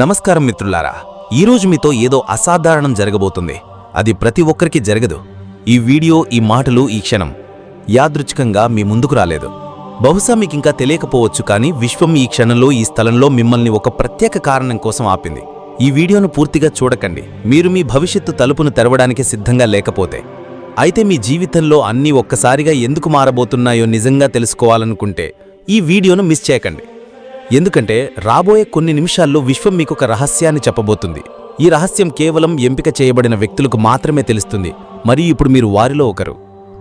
నమస్కారం మిత్రులారా ఈరోజు మీతో ఏదో అసాధారణం జరగబోతుంది. అది ప్రతి ఒక్కరికి జరగదు. ఈ వీడియో ఈ మాటలు ఈ క్షణం యాదృచ్ఛికంగా మీ ముందుకు రాలేదు. బహుశా మీకింకా తెలియకపోవచ్చు కానీ విశ్వం ఈ క్షణంలో ఈ స్థలంలో మిమ్మల్ని ఒక ప్రత్యేక కారణం కోసం ఆపింది. ఈ వీడియోను పూర్తిగా చూడకండి. మీరు మీ భవిష్యత్తు తలుపును తెరవడానికి సిద్ధంగా లేకపోతే. అయితే మీ జీవితంలో అన్నీ ఒక్కసారిగా ఎందుకు మారబోతున్నాయో నిజంగా తెలుసుకోవాలనుకుంటే ఈ వీడియోను మిస్ చేయకండి. ఎందుకంటే రాబోయే కొన్ని నిమిషాల్లో విశ్వం మీకొక రహస్యాన్ని చెప్పబోతుంది. ఈ రహస్యం కేవలం ఎంపిక చేయబడిన వ్యక్తులకు మాత్రమే తెలుస్తుంది. మరియు ఇప్పుడు మీరు వారిలో ఒకరు.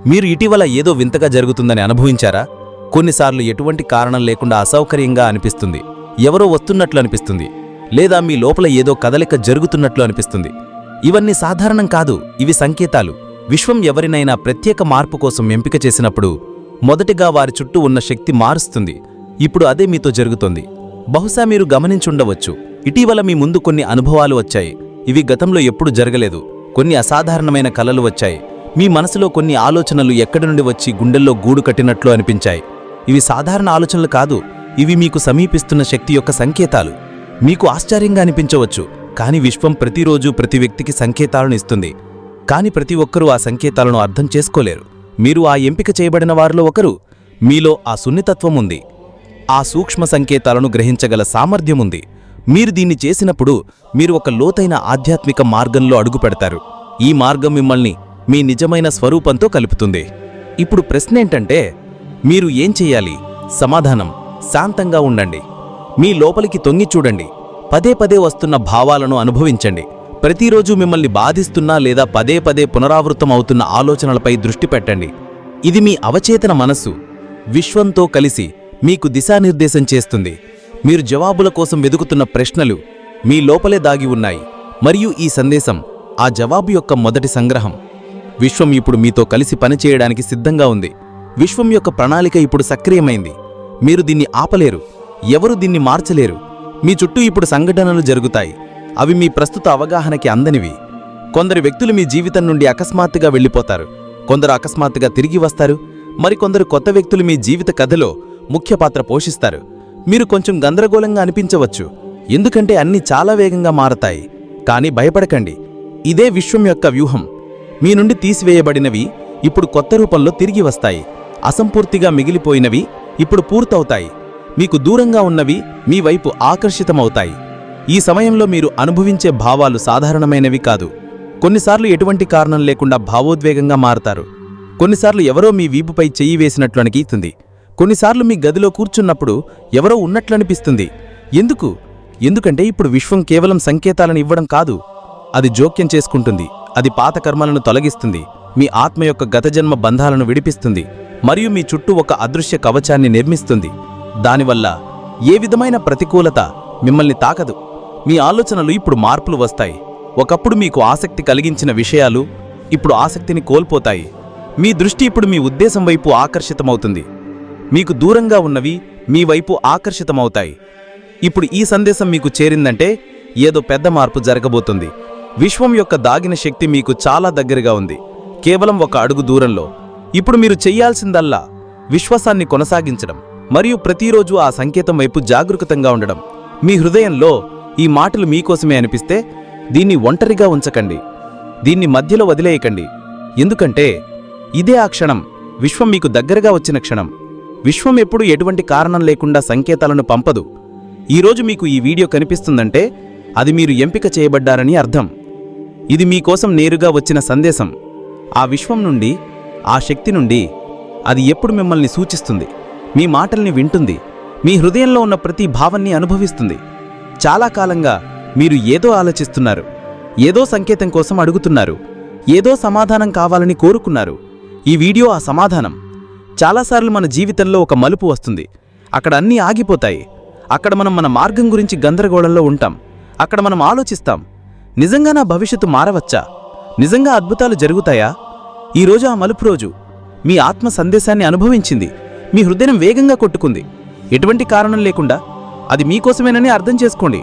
మీరు ఇటీవల ఏదో వింతగా జరుగుతుందని అనుభవించారా? కొన్నిసార్లు ఎటువంటి కారణం లేకుండా అసౌకర్యంగా అనిపిస్తుంది. ఎవరో వస్తున్నట్లు అనిపిస్తుంది. లేదా మీ లోపల ఏదో కదలిక జరుగుతున్నట్లు అనిపిస్తుంది. ఇవన్నీ సాధారణం కాదు. ఇవి సంకేతాలు. విశ్వం ఎవరినైనా ప్రత్యేక మార్పు కోసం ఎంపిక చేసినప్పుడు మొదటిగా వారి చుట్టూ ఉన్న శక్తి మారుస్తుంది. ఇప్పుడు అదే మీతో జరుగుతోంది. బహుశా మీరు గమనించుండవచ్చు. ఇటీవల మీ ముందు కొన్ని అనుభవాలు వచ్చాయి. ఇవి గతంలో ఎప్పుడు జరగలేదు. కొన్ని అసాధారణమైన కలలు వచ్చాయి. మీ మనసులో కొన్ని ఆలోచనలు ఎక్కడి నుండి వచ్చి గుండెల్లో గూడు కట్టినట్లు అనిపించాయి. ఇవి సాధారణ ఆలోచనలు కాదు ఇవి మీకు సమీపిస్తున్న శక్తి యొక్క సంకేతాలు. మీకు ఆశ్చర్యంగా అనిపించవచ్చు కానీ విశ్వం ప్రతిరోజు ప్రతి వ్యక్తికి సంకేతాలను ఇస్తుంది. కాని ప్రతి ఒక్కరూ ఆ సంకేతాలను అర్థం చేసుకోలేరు. మీరు ఆ ఎంపిక చేయబడిన వారిలో ఒకరు. మీలో ఆ సున్నితత్వం ఉంది. ఆ సూక్ష్మ సంకేతాలను గ్రహించగల సామర్థ్యం ఉంది మీరు దీన్ని చేసినప్పుడు మీరు ఒక లోతైన ఆధ్యాత్మిక మార్గంలో అడుగుపెడతారు ఈ మార్గం మిమ్మల్ని మీ నిజమైన స్వరూపంతో కలుపుతుంది. ఇప్పుడు ప్రశ్నేంటంటే మీరు ఏం చెయ్యాలి సమాధానం శాంతంగా ఉండండి. మీ లోపలికి తొంగి చూడండి. పదే పదే వస్తున్న భావాలను అనుభవించండి. ప్రతిరోజు మిమ్మల్ని బాధిస్తున్నా లేదా పదే పదే పునరావృతం అవుతున్న ఆలోచనలపై దృష్టి పెట్టండి. ఇది మీ అవచేతన మనస్సు. విశ్వంతో కలిసి మీకు దిశానిర్దేశం చేస్తుంది. మీరు జవాబుల కోసం వెదుకుతున్న ప్రశ్నలు మీ లోపలే దాగి ఉన్నాయి. మరియు ఈ సందేశం ఆ జవాబు యొక్క మొదటి సంగ్రహం. విశ్వం ఇప్పుడు మీతో కలిసి పనిచేయడానికి సిద్ధంగా ఉంది. విశ్వం యొక్క ప్రణాళిక ఇప్పుడు సక్రియమైంది. మీరు దీన్ని ఆపలేరు. ఎవరు దీన్ని మార్చలేరు. మీ చుట్టూ ఇప్పుడు సంఘటనలు జరుగుతాయి. అవి మీ ప్రస్తుత అవగాహనకి అందనివి. కొందరు వ్యక్తులు మీ జీవితం నుండి అకస్మాత్తుగా వెళ్ళిపోతారు. కొందరు అకస్మాత్తుగా తిరిగి వస్తారు. మరికొందరు కొత్త వ్యక్తులు మీ జీవిత కథలో ముఖ్య పాత్ర పోషిస్తారు. మీరు కొంచెం గందరగోళంగా అనిపించవచ్చు. ఎందుకంటే అన్నీ చాలా వేగంగా మారతాయి. కానీ భయపడకండి. ఇదే విశ్వం యొక్క వ్యూహం. మీ నుండి తీసివేయబడినవి ఇప్పుడు కొత్త రూపంలో తిరిగి వస్తాయి. అసంపూర్తిగా మిగిలిపోయినవి ఇప్పుడు పూర్తవుతాయి. మీకు దూరంగా ఉన్నవి మీ వైపు ఆకర్షితమవుతాయి. ఈ సమయంలో మీరు అనుభవించే భావాలు సాధారణమైనవి కాదు. కొన్నిసార్లు ఎటువంటి కారణం లేకుండా భావోద్వేగంగా మారతారు. కొన్నిసార్లు ఎవరో మీ వీపుపై చెయ్యి వేసినట్లు అనిపిస్తుంది కొన్నిసార్లు మీ గదిలో కూర్చున్నప్పుడు ఎవరో ఉన్నట్లనిపిస్తుంది. ఎందుకు? ఎందుకంటే ఇప్పుడు విశ్వం కేవలం సంకేతాలను ఇవ్వడం కాదు అది జోక్యం చేసుకుంటుంది అది పాత కర్మలను తొలగిస్తుంది మీ ఆత్మ యొక్క గతజన్మ బంధాలను విడిపిస్తుంది మరియు మీ చుట్టూ ఒక అదృశ్య కవచాన్ని నిర్మిస్తుంది. దానివల్ల ఏ విధమైన ప్రతికూలత మిమ్మల్ని తాకదు. మీ ఆలోచనలు ఇప్పుడు మార్పులు వస్తాయి. ఒకప్పుడు మీకు ఆసక్తి కలిగించిన విషయాలు ఇప్పుడు ఆసక్తిని కోల్పోతాయి. మీ దృష్టి ఇప్పుడు మీ ఉద్దేశం వైపు ఆకర్షితమవుతుంది. మీకు దూరంగా ఉన్నవి మీ వైపు ఆకర్షితమవుతాయి. ఇప్పుడు ఈ సందేశం మీకు చేరిందంటే ఏదో పెద్ద మార్పు జరగబోతుంది. విశ్వం యొక్క దాగిన శక్తి మీకు చాలా దగ్గరగా ఉంది. కేవలం ఒక అడుగు దూరంలో. ఇప్పుడు మీరు చెయ్యాల్సిందల్లా విశ్వాసాన్ని కొనసాగించడం మరియు ప్రతిరోజు ఆ సంకేతం వైపు జాగరూకతంగా ఉండడం. మీ హృదయంలో ఈ మాటలు మీకోసమే అనిపిస్తే దీన్ని ఒంటరిగా ఉంచకండి. దీన్ని మధ్యలో వదిలేయకండి. ఎందుకంటే ఇదే ఆ క్షణం. విశ్వం మీకు దగ్గరగా వచ్చిన క్షణం. విశ్వం ఎప్పుడు ఎటువంటి కారణం లేకుండా సంకేతాలను పంపదు. ఈరోజు మీకు ఈ వీడియో కనిపిస్తుందంటే అది మీరు ఎంపిక చేయబడ్డారని అర్థం. ఇది మీకోసం నేరుగా వచ్చిన సందేశం. ఆ విశ్వం నుండి ఆ శక్తి నుండి అది ఎప్పుడు మిమ్మల్ని సూచిస్తుంది. మీ మాటల్ని వింటుంది. మీ హృదయంలో ఉన్న ప్రతి భావాన్ని అనుభవిస్తుంది. చాలా కాలంగా మీరు ఏదో ఆలోచిస్తున్నారు. ఏదో సంకేతం కోసం అడుగుతున్నారు. ఏదో సమాధానం కావాలని కోరుకున్నారు. ఈ వీడియో ఆ సమాధానం. చాలాసార్లు మన జీవితంలో ఒక మలుపు వస్తుంది. అక్కడ అన్నీ ఆగిపోతాయి. అక్కడ మనం మన మార్గం గురించి గందరగోళంలో ఉంటాం. అక్కడ మనం ఆలోచిస్తాం. నిజంగా నా భవిష్యత్తు మారవచ్చా? నిజంగా అద్భుతాలు జరుగుతాయా? ఈరోజు ఆ మలుపు రోజు. మీ ఆత్మ సందేశాన్ని అనుభవించింది. మీ హృదయం వేగంగా కొట్టుకుంది. ఎటువంటి కారణం లేకుండా. అది మీకోసమేనని అర్థం చేసుకోండి.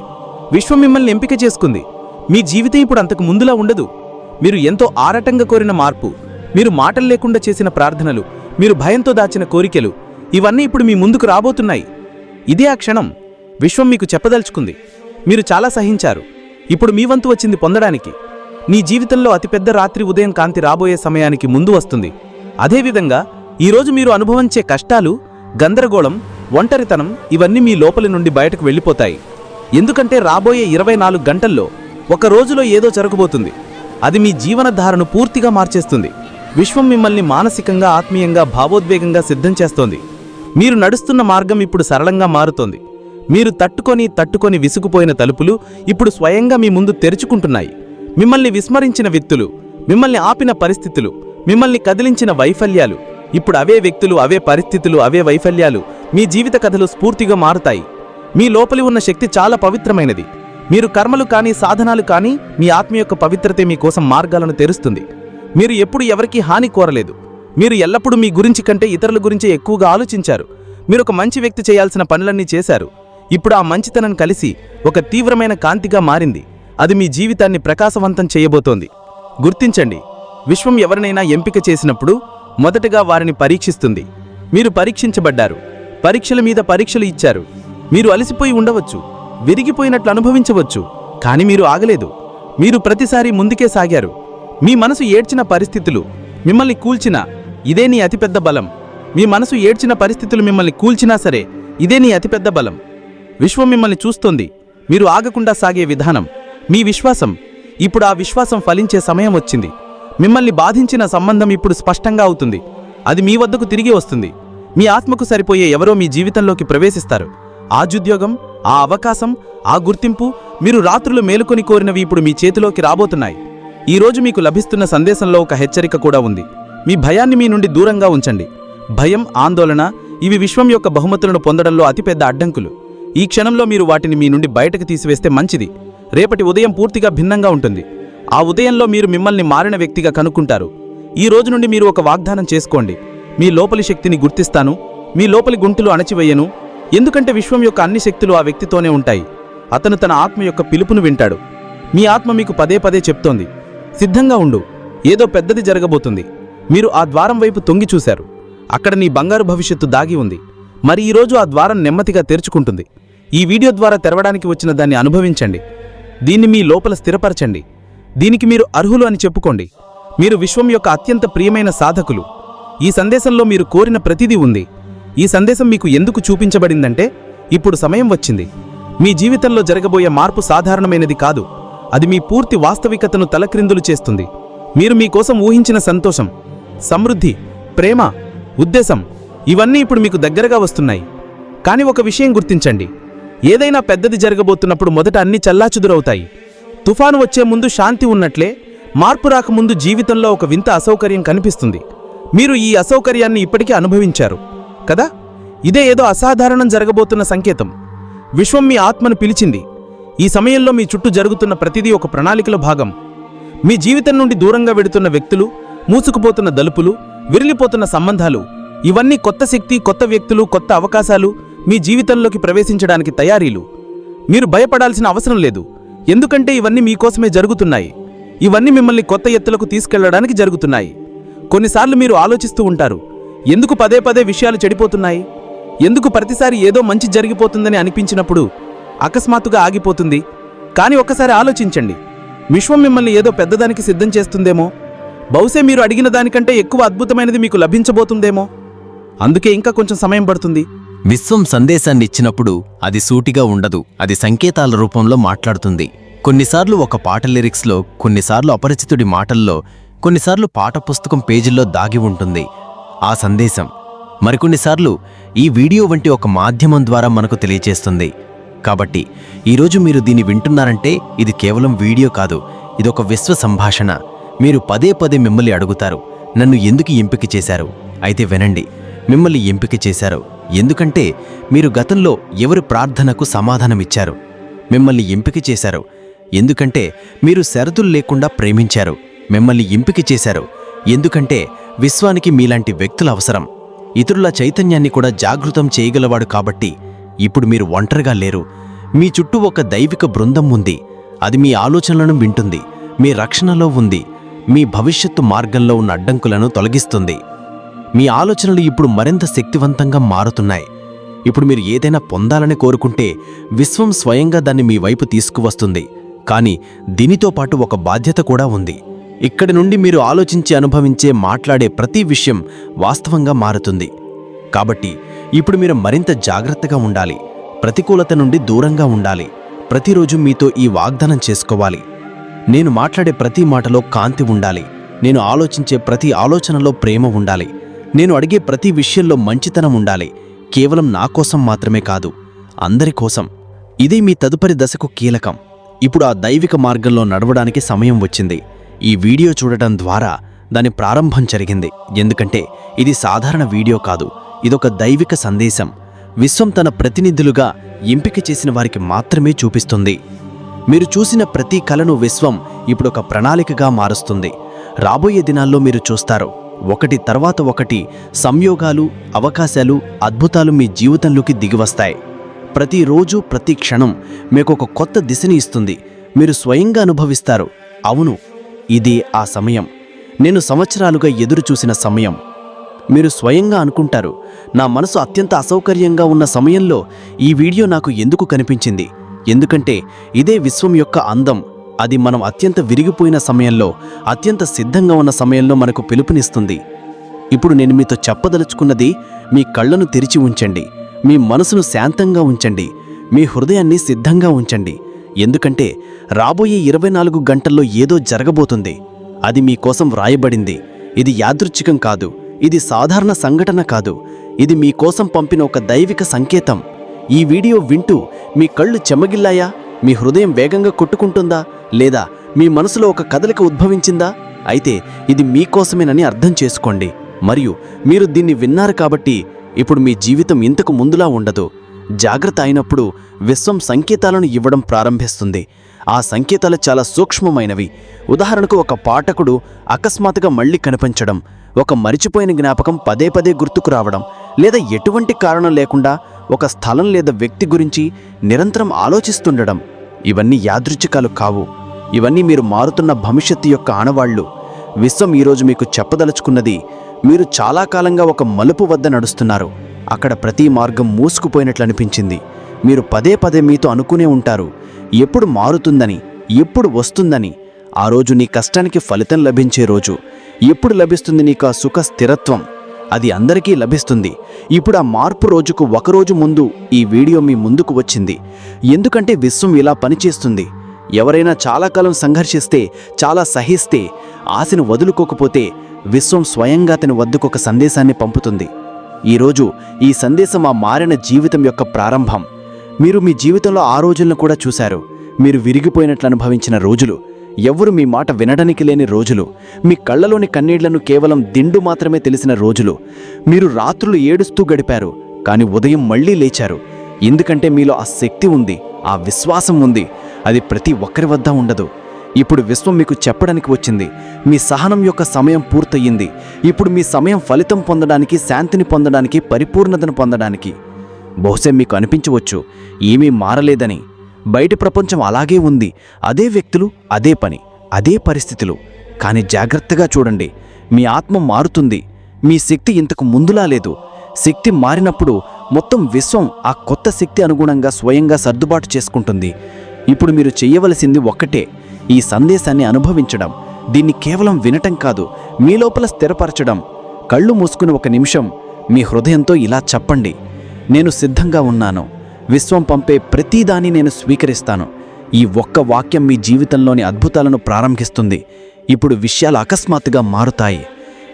విశ్వం మిమ్మల్ని ఎంపిక చేసుకుంది. మీ జీవితం ఇప్పుడు అంతకు ముందులా ఉండదు. మీరు ఎంతో ఆరటంగా కోరిన మార్పు. మీరు మాటలు లేకుండా చేసిన ప్రార్థనలు. మీరు భయంతో దాచిన కోరికలు ఇవన్నీ ఇప్పుడు మీ ముందుకు రాబోతున్నాయి. ఇదే ఆ క్షణం విశ్వం మీకు చెప్పదలుచుకుంది. మీరు చాలా సహించారు. ఇప్పుడు మీ వంతు వచ్చింది పొందడానికి. నీ జీవితంలో అతిపెద్ద రాత్రి ఉదయం కాంతి రాబోయే సమయానికి ముందు వస్తుంది. అదేవిధంగా ఈరోజు మీరు అనుభవించే కష్టాలు గందరగోళం ఒంటరితనం ఇవన్నీ మీ లోపలి నుండి బయటకు వెళ్ళిపోతాయి. ఎందుకంటే రాబోయే ఇరవై నాలుగు గంటల్లో ఒక రోజులో ఏదో జరగబోతుంది. అది మీ జీవనధారను పూర్తిగా మార్చేస్తుంది. విశ్వం మిమ్మల్ని మానసికంగా ఆత్మీయంగా భావోద్వేగంగా సిద్ధం చేస్తోంది. మీరు నడుస్తున్న మార్గం ఇప్పుడు సరళంగా మారుతోంది. మీరు తట్టుకొని తట్టుకొని విసుగుపోయిన తలుపులు ఇప్పుడు స్వయంగా మీ ముందు తెరుచుకుంటున్నాయి. మిమ్మల్ని విస్మరించిన వ్యక్తులు మిమ్మల్ని ఆపిన పరిస్థితులు మిమ్మల్ని కదిలించిన వైఫల్యాలు ఇప్పుడు అవే వ్యక్తులు అవే పరిస్థితులు అవే వైఫల్యాలు మీ జీవిత కథలు స్ఫూర్తిగా మారుతాయి. మీ లోపలి ఉన్న శక్తి చాలా పవిత్రమైనది. మీరు కర్మలు కానీ సాధనాలు కానీ మీ ఆత్మ యొక్క పవిత్రతే మీకోసం మార్గాలను తెరుస్తుంది. మీరు ఎప్పుడు ఎవరికీ హాని కోరలేదు. మీరు ఎల్లప్పుడూ మీ గురించి కంటే ఇతరుల గురించే ఎక్కువగా ఆలోచించారు. మీరు ఒక మంచి వ్యక్తి చేయాల్సిన పనులన్నీ చేశారు. ఇప్పుడు ఆ మంచితనం కలిసి ఒక తీవ్రమైన కాంతిగా మారింది. అది మీ జీవితాన్ని ప్రకాశవంతం చేయబోతోంది. గుర్తించండి విశ్వం ఎవరినైనా ఎంపిక చేసినప్పుడు మొదటగా వారిని పరీక్షిస్తుంది. మీరు పరీక్షించబడ్డారు. పరీక్షల మీద పరీక్షలు ఇచ్చారు. మీరు అలసిపోయి ఉండవచ్చు. విరిగిపోయినట్లు అనుభవించవచ్చు. కానీ మీరు ఆగలేదు. మీరు ప్రతిసారి ముందుకే సాగారు. మీ మనసు ఏడ్చిన పరిస్థితులు మిమ్మల్ని కూల్చిన ఇదే నీ అతిపెద్ద బలం. మీ మనసు ఏడ్చిన పరిస్థితులు మిమ్మల్ని కూల్చినా సరే ఇదే నీ అతిపెద్ద బలం. విశ్వం మిమ్మల్ని చూస్తోంది. మీరు ఆగకుండా సాగే విధానం మీ విశ్వాసం. ఇప్పుడు ఆ విశ్వాసం ఫలించే సమయం వచ్చింది. మిమ్మల్ని బాధించిన సంబంధం ఇప్పుడు స్పష్టంగా అవుతుంది. అది మీ వద్దకు తిరిగి వస్తుంది. మీ ఆత్మకు సరిపోయే ఎవరో మీ జీవితంలోకి ప్రవేశిస్తారు. ఆజుద్యోగం ఆ అవకాశం ఆ గుర్తింపు మీరు రాత్రులు మేలుకొని కోరినవి ఇప్పుడు మీ చేతిలోకి రాబోతున్నాయి. ఈ రోజు మీకు లభిస్తున్న సందేశంలో ఒక హెచ్చరిక కూడా ఉంది. మీ భయాన్ని మీ నుండి దూరంగా ఉంచండి. భయం ఆందోళన ఇవి విశ్వం యొక్క బహుమతులను పొందడంలో అతిపెద్ద అడ్డంకులు. ఈ క్షణంలో మీరు వాటిని మీ నుండి బయటకు తీసివేస్తే మంచిది. రేపటి ఉదయం పూర్తిగా భిన్నంగా ఉంటుంది. ఆ ఉదయంలో మీరు మిమ్మల్ని మారిన వ్యక్తిగా కనుక్కుంటారు. ఈ రోజు నుండి మీరు ఒక వాగ్దానం చేసుకోండి. మీ లోపలి శక్తిని గుర్తిస్తాను. మీ లోపలి గుంటులు అణచివేయను. ఎందుకంటే విశ్వం యొక్క అన్ని శక్తులు ఆ వ్యక్తితోనే ఉంటాయి. అతను తన ఆత్మ యొక్క పిలుపును వింటాడు. మీ ఆత్మ మీకు పదే పదే చెప్తోంది. సిద్ధంగా ఉండు. ఏదో పెద్దది జరగబోతుంది. మీరు ఆ ద్వారం వైపు తొంగి చూశారు. అక్కడ నీ బంగారు భవిష్యత్తు దాగి ఉంది. మరి ఈరోజు ఆ ద్వారం నెమ్మదిగా తెరుచుకుంటుంది. ఈ వీడియో ద్వారా తెరవడానికి వచ్చిన దాన్ని అనుభవించండి. దీన్ని మీ లోపల స్థిరపరచండి. దీనికి మీరు అర్హులు అని చెప్పుకోండి. మీరు విశ్వం యొక్క అత్యంత ప్రియమైన సాధకులు. ఈ సందేశంలో మీరు కోరిన ప్రతిదీ ఉంది. ఈ సందేశం మీకు ఎందుకు చూపించబడిందంటే ఇప్పుడు సమయం వచ్చింది. మీ జీవితంలో జరగబోయే మార్పు సాధారణమైనది కాదు. అది మీ పూర్తి వాస్తవికతను తలక్రిందులు చేస్తుంది. మీరు మీకోసం ఊహించిన సంతోషం సమృద్ధి ప్రేమ ఉద్దేశం ఇవన్నీ ఇప్పుడు మీకు దగ్గరగా వస్తున్నాయి. కానీ ఒక విషయం గుర్తించండి. ఏదైనా పెద్దది జరగబోతున్నప్పుడు మొదట అన్ని చల్లాచుదురవుతాయి. తుఫాను వచ్చే ముందు శాంతి ఉన్నట్లే మార్పు రాకముందు జీవితంలో ఒక వింత అసౌకర్యం కనిపిస్తుంది. మీరు ఈ అసౌకర్యాన్ని ఇప్పటికే అనుభవించారు కదా? ఇదే ఏదో అసాధారణం జరగబోతున్న సంకేతం. విశ్వం మీ ఆత్మను పిలిచింది ఈ సమయంలో మీ చుట్టూ జరుగుతున్న ప్రతిదీ ఒక ప్రణాళికలో భాగం. మీ జీవితం నుండి దూరంగా వెడుతున్న వ్యక్తులు మూసుకుపోతున్న దలుపులు విరిలిపోతున్న సంబంధాలు ఇవన్నీ కొత్త శక్తి కొత్త వ్యక్తులు కొత్త అవకాశాలు మీ జీవితంలోకి ప్రవేశించడానికి తయారీలు. మీరు భయపడాల్సిన అవసరం లేదు. ఎందుకంటే ఇవన్నీ మీకోసమే జరుగుతున్నాయి. ఇవన్నీ మిమ్మల్ని కొత్త ఎత్తులకు తీసుకెళ్ళడానికి జరుగుతున్నాయి. కొన్నిసార్లు మీరు ఆలోచిస్తూ ఉంటారు ఎందుకు పదే పదే విషయాలు చెడిపోతున్నాయి? ఎందుకు ప్రతిసారి ఏదో మంచి జరిగిపోతుందని అనిపించినప్పుడు అకస్మాత్తుగా ఆగిపోతుంది. కానీ ఒక్కసారి ఆలోచించండి. విశ్వం మిమ్మల్ని ఏదో పెద్దదానికి సిద్ధం చేస్తుందేమో? బహుశా మీరు అడిగిన దానికంటే ఎక్కువ అద్భుతమైనది మీకు లభించబోతుందేమో? అందుకే ఇంకా కొంచెం సమయం పడుతుంది. విశ్వం సందేశాన్ని ఇచ్చినప్పుడు అది సూటిగా ఉండదు. అది సంకేతాల రూపంలో మాట్లాడుతుంది. కొన్నిసార్లు ఒక పాట లిరిక్స్లో కొన్నిసార్లు అపరిచితుడి మాటల్లో కొన్నిసార్లు పాట పుస్తకం పేజీల్లో దాగి ఉంటుంది ఆ సందేశం. మరికొన్నిసార్లు ఈ వీడియో వంటి ఒక మాధ్యమం ద్వారా మనకు తెలియచేస్తుంది. కాబట్టి ఈరోజు మీరు దీన్ని వింటున్నారంటే ఇది కేవలం వీడియో కాదు ఇదొక విశ్వ సంభాషణ. మీరు పదే పదే మిమ్మల్ని అడుగుతారు నన్ను ఎందుకు ఎంపిక చేశారు? అయితే వినండి మిమ్మల్ని ఎంపిక చేశారు. ఎందుకంటే మీరు గతంలో ఎవరి ప్రార్థనకు సమాధానమిచ్చారు మిమ్మల్ని ఎంపిక చేశారు. ఎందుకంటే మీరు షరతులు లేకుండా ప్రేమించారు. మిమ్మల్ని ఎంపిక చేశారు. ఎందుకంటే విశ్వానికి మీలాంటి వ్యక్తుల అవసరం. ఇతరుల చైతన్యాన్ని కూడా జాగృతం చేయగలవాడు కాబట్టి ఇప్పుడు మీరు ఒంటరిగా లేరు. మీ చుట్టూ ఒక దైవిక బృందం ఉంది. అది మీ ఆలోచనలను వింటుంది. మీ రక్షణలో ఉంది. మీ భవిష్యత్తు మార్గంలో ఉన్న అడ్డంకులను తొలగిస్తుంది. మీ ఆలోచనలు ఇప్పుడు మరింత శక్తివంతంగా మారుతున్నాయి. ఇప్పుడు మీరు ఏదైనా పొందాలని కోరుకుంటే విశ్వం స్వయంగా దాన్ని మీ వైపు తీసుకువస్తుంది. కానీ దీనితో పాటు ఒక బాధ్యత కూడా ఉంది. ఇక్కడి నుండి మీరు ఆలోచించి అనుభవించే మాట్లాడే ప్రతి విషయం వాస్తవంగా మారుతుంది. కాబట్టి ఇప్పుడు మీరు మరింత జాగ్రత్తగా ఉండాలి. ప్రతికూలత నుండి దూరంగా ఉండాలి. ప్రతిరోజు మీతో ఈ వాగ్దానం చేసుకోవాలి. నేను మాట్లాడే ప్రతి మాటలో కాంతి ఉండాలి. నేను ఆలోచించే ప్రతి ఆలోచనలో ప్రేమ ఉండాలి. నేను అడిగే ప్రతి విషయంలో మంచితనం ఉండాలి. కేవలం నా కోసం మాత్రమే కాదు అందరి కోసం. ఇదే మీ తదుపరి దశకు కీలకం. ఇప్పుడు ఆ దైవిక మార్గంలో నడవడానికి సమయం వచ్చింది. ఈ వీడియో చూడటం ద్వారా దాని ప్రారంభం జరిగింది. ఎందుకంటే ఇది సాధారణ వీడియో కాదు. ఇదొక దైవిక సందేశం. విశ్వం తన ప్రతినిధులుగా ఎంపిక చేసిన వారికి మాత్రమే చూపిస్తుంది. మీరు చూసిన ప్రతి కలను విశ్వం ఇప్పుడు ఒక ప్రణాళికగా మారుస్తుంది. రాబోయే దినాల్లో మీరు చూస్తారు. ఒకటి తర్వాత ఒకటి సంయోగాలు అవకాశాలు అద్భుతాలు మీ జీవితంలోకి దిగివస్తాయి. ప్రతిరోజు ప్రతి క్షణం మీకు ఒక కొత్త దిశని ఇస్తుంది. మీరు స్వయంగా అనుభవిస్తారు. అవును ఇది ఆ సమయం. నేను సంవత్సరాలుగా ఎదురు చూసిన సమయం. మీరు స్వయంగా అనుకుంటారు. నా మనసు అత్యంత అసౌకర్యంగా ఉన్న సమయంలో ఈ వీడియో నాకు ఎందుకు కనిపించింది? ఎందుకంటే ఇదే విశ్వం యొక్క అందం. అది మనం అత్యంత విరిగిపోయిన సమయంలో అత్యంత సిద్ధంగా ఉన్న సమయంలో మనకు పిలుపునిస్తుంది. ఇప్పుడు నేను మీతో చెప్పదలుచుకున్నది మీ కళ్ళను తెరిచి ఉంచండి. మీ మనసును శాంతంగా ఉంచండి. మీ హృదయాన్ని సిద్ధంగా ఉంచండి. ఎందుకంటే రాబోయే ఇరవై నాలుగు గంటల్లో ఏదో జరగబోతుంది. అది మీకోసం వ్రాయబడింది. ఇది యాదృచ్ఛికం కాదు. ఇది సాధారణ సంఘటన కాదు. ఇది మీకోసం పంపిన ఒక దైవిక సంకేతం. ఈ వీడియో వింటూ మీ కళ్ళు చెమ్మగిల్లాయా మీ హృదయం వేగంగా కొట్టుకుంటుందా? లేదా మీ మనసులో ఒక కదలిక ఉద్భవించిందా? అయితే ఇది మీకోసమేనని అర్థం చేసుకోండి. మరియు మీరు దీన్ని విన్నారు కాబట్టి ఇప్పుడు మీ జీవితం ఇంతకు ముందులా ఉండదు. జాగ్రత్త అయినప్పుడు విశ్వం సంకేతాలను ఇవ్వడం ప్రారంభిస్తుంది. ఆ సంకేతాలు చాలా సూక్ష్మమైనవి. ఉదాహరణకు ఒక పాఠకుడు అకస్మాత్తుగా మళ్ళీ కనిపించడం ఒక మరిచిపోయిన జ్ఞాపకం పదే పదే గుర్తుకు రావడం లేదా ఎటువంటి కారణం లేకుండా ఒక స్థలం లేదా వ్యక్తి గురించి నిరంతరం ఆలోచిస్తుండడం. ఇవన్నీ యాదృచ్ఛికాలు కావు. ఇవన్నీ మీరు మారుతున్న భవిష్యత్తు యొక్క ఆనవాళ్ళు. విశ్వం ఈరోజు మీకు చెప్పదలుచుకున్నది మీరు చాలా కాలంగా ఒక మలుపు వద్ద నడుస్తున్నారు. అక్కడ ప్రతి మార్గం మూసుకుపోయినట్లు అనిపించింది. మీరు పదే పదే మీతో అనుకునే ఉంటారు. ఎప్పుడు మారుతుందని ఎప్పుడు వస్తుందని. ఆ రోజు నీ కష్టానికి ఫలితం లభించే రోజు. ఎప్పుడు లభిస్తుంది నీకు ఆ సుఖ స్థిరత్వం? అది అందరికీ లభిస్తుంది. ఇప్పుడు ఆ మార్పు రోజుకు ఒకరోజు ముందు ఈ వీడియో మీ ముందుకు వచ్చింది. ఎందుకంటే విశ్వం ఇలా పనిచేస్తుంది. ఎవరైనా చాలా కాలం సంఘర్షిస్తే చాలా సహిస్తే ఆశను వదులుకోకపోతే విశ్వం స్వయంగా అతని వద్దకు ఒక సందేశాన్ని పంపుతుంది. ఈరోజు ఈ సందేశం ఆ మారిన జీవితం యొక్క ప్రారంభం. మీరు మీ జీవితంలో ఆ రోజులను కూడా చూశారు. మీరు విరిగిపోయినట్లు అనుభవించిన రోజులు. ఎవ్వరు మీ మాట వినడానికి లేని రోజులు మీ కళ్ళలోని కన్నీళ్ళను కేవలం దిండు మాత్రమే తెలిసిన రోజులు. మీరు రాత్రులు ఏడుస్తూ గడిపారు కానీ ఉదయం మళ్ళీ లేచారు. ఎందుకంటే మీలో ఆ శక్తి ఉంది ఆ విశ్వాసం ఉంది. అది ప్రతి ఒక్కరి వద్ద ఉండదు. ఇప్పుడు విశ్వం మీకు చెప్పడానికి వచ్చింది. మీ సహనం యొక్క సమయం పూర్తయింది. ఇప్పుడు మీ సమయం ఫలితం పొందడానికి శాంతిని పొందడానికి పరిపూర్ణతను పొందడానికి. బహుశా మీకు అనిపించవచ్చు ఏమీ మారలేదని. బయటి ప్రపంచం అలాగే ఉంది. అదే వ్యక్తులు అదే పని అదే పరిస్థితులు. కానీ జాగ్రత్తగా చూడండి. మీ ఆత్మ మారుతుంది. మీ శక్తి ఇంతకు ముందులా లేదు. శక్తి మారినప్పుడు మొత్తం విశ్వం ఆ కొత్త శక్తి అనుగుణంగా స్వయంగా సర్దుబాటు చేసుకుంటుంది. ఇప్పుడు మీరు చేయవలసింది ఒక్కటే ఈ సందేశాన్ని అనుభవించడం. దీన్ని కేవలం వినటం కాదు మీ లోపల స్థిరపరచడం. కళ్ళు మూసుకుని ఒక నిమిషం మీ హృదయంతో ఇలా చెప్పండి. నేను సిద్ధంగా ఉన్నాను. విశ్వం పంపే ప్రతిదాన్ని నేను స్వీకరిస్తాను. ఈ ఒక్క వాక్యం మీ జీవితంలోని అద్భుతాలను ప్రారంభిస్తుంది. ఇప్పుడు విషయాలు అకస్మాత్తుగా మారుతాయి.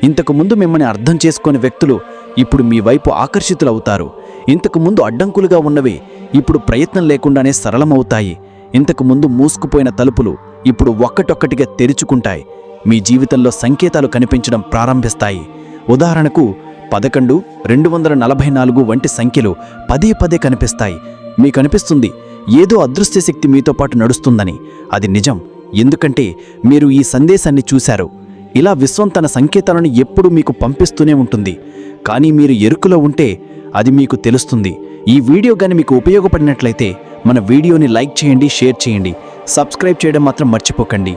ఇంతకుముందు మిమ్మల్ని అర్థం చేసుకునే వ్యక్తులు ఇప్పుడు మీ వైపు ఆకర్షితులవుతారు. ఇంతకు ముందు అడ్డంకులుగా ఉన్నవి ఇప్పుడు ప్రయత్నం లేకుండానే సరళమవుతాయి. ఇంతకు ముందు మూసుకుపోయిన తలుపులు ఇప్పుడు ఒక్కటొక్కటిగా తెరుచుకుంటాయి. మీ జీవితంలో సంకేతాలు కనిపించడం ప్రారంభిస్తాయి. ఉదాహరణకు పదకొండు రెండు వందల నలభై నాలుగు వంటి సంఖ్యలు పదే పదే కనిపిస్తాయి. మీకు అనిపిస్తుంది ఏదో అదృశ్య శక్తి మీతో పాటు నడుస్తుందని. అది నిజం ఎందుకంటే మీరు ఈ సందేశాన్ని చూశారు. ఇలా విశ్వం తన సంకేతాలను ఎప్పుడూ మీకు పంపిస్తూనే ఉంటుంది. కానీ మీరు ఎరుకులో ఉంటే అది మీకు తెలుస్తుంది. ఈ వీడియో కానీ మీకు ఉపయోగపడినట్లయితే మన వీడియోని లైక్ చేయండి షేర్ చేయండి. సబ్స్క్రైబ్ చేయడం మాత్రం మర్చిపోకండి.